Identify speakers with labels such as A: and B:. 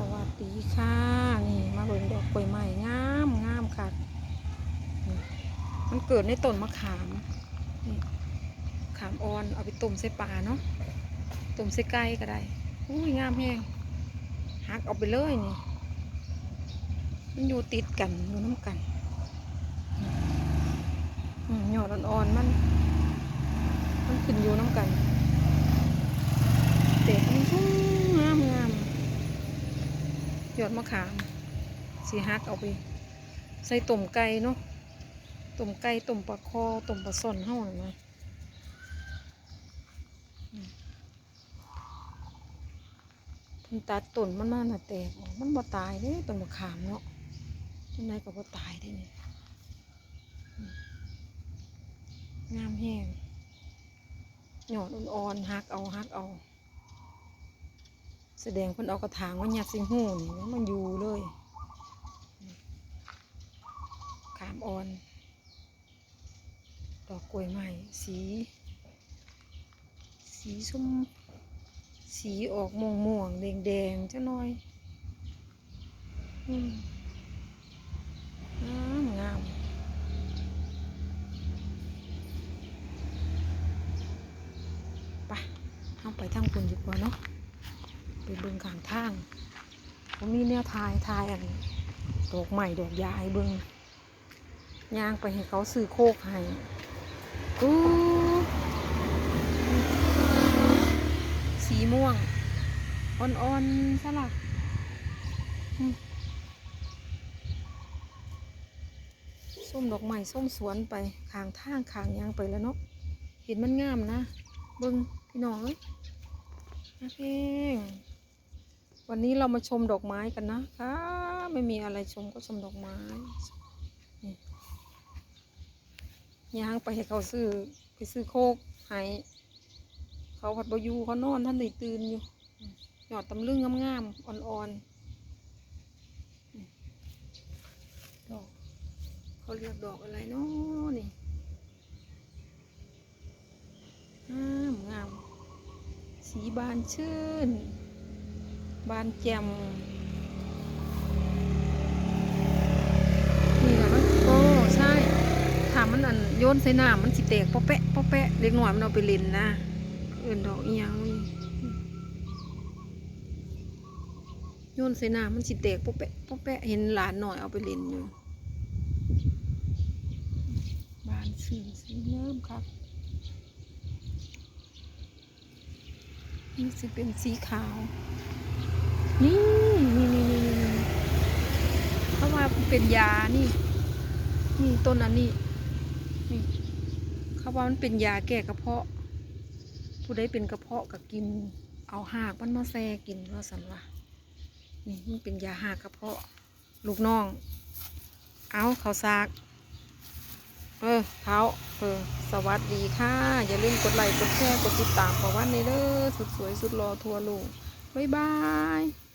A: สวัสดีค่ะ นี่มาเบิ่งดอกกล้วยไม้งามงามค่ะ มันเกิดในต้นมะขามนี่ขามอ่อนเอาไปต้มใส่ปลาเนาะต้มใส่ไก่ก็ได้อุ้ยงามแห้งหักเอาไปเลยนี่มันอยู่ติดกันอยู่น้ำกันอืมยอดอ่อนๆมัน มันขึ้นอยู่น้ำกันเด็กมันชุ่มงามงามย อดมะขามสีฮักเอาไป ใส่ต้มไก่เนาะต้มไก่ต้มปลาคอต้มปลาซนเท่านั้นนะอืมเพิ่นตัดต้นมันมาน่ะแตกออกมันบ่ตายเด้ต้นมะขามเนาะยังไงก็บ่ตายได้นี่งามแห้งหยอดอ่อนๆหักเอาหักเอา แสดงเพิ่นเอากระถางมายัดสิงหูนี่มันอยู่เลยขามอ่อน ดอกกล้วยใหม่สี สีส้มสีออกม่วงม่วงๆแดงแดงจ้าน่อยอืมงามงามไปเอาไปทางคุณดีกว่าเนาะ ไปเบิ่งข้างทางผมมีแนวทายทายอันดอกใหม่ดอกยาให้เบิ่งย่างไปให้เขาซื้อโคกให้อู้สีม่วง อ่อนๆซะละส้มดอกไม้ส้มสวนไปข้างทางข้างยางไปแล้วเนาะเห็นมันงามนะเบิ้งพี่น้องเอ้ยนะเพง วันนี้เรามาชมดอกไม้กันนะคะไม่มีอะไรชมก็ชมดอกไม้นี่ย่างไปให้เขาซื้อไปซื้อโคกให้เขาผัดบอยูเขานอนท่านได้ตื่นอยู่หยอดตำลึงงามๆอ่อนๆดอกเขาเรียกดอกอะไรเนาะนี่งามงามสีบานชื่น บานแจมนี่แหละมันโอ้ใช่ถามมันอันโยนใส่น้ำมันสิแตกปอแปะปอแปะเล็กหน่อยมันเอาไปเล่นนะเอื่นดอกอีหยังนี่โยนใส่น้ำมันสิแตกปอแปะปอแปะเห็นหลานหน่อยเอาไปเล่นอยู่บานชื่นสีงามครับนี่สิเป็นสีขาว นี่นี่นี่นี่นี่เขาว่าเป็นยานี่นี่ต้นอันนี้นี่เขาว่ามันเป็นยาแก้กระเพาะ ผู้ใดเป็นกระเพาะก็กิน เอาหากมันมาแซ่กินว่าสันว่านี่มันเป็นยาหากกระเพาะ ลูกน้อง เอาเขาซาก เออเท้าเออ สวัสดีค่ะ อย่าลืมกดไลค์กดแชร์กดติดตามเพระว่าในเด้อสุดสวยสุดรอทัวร์ลงบ๊ายบาย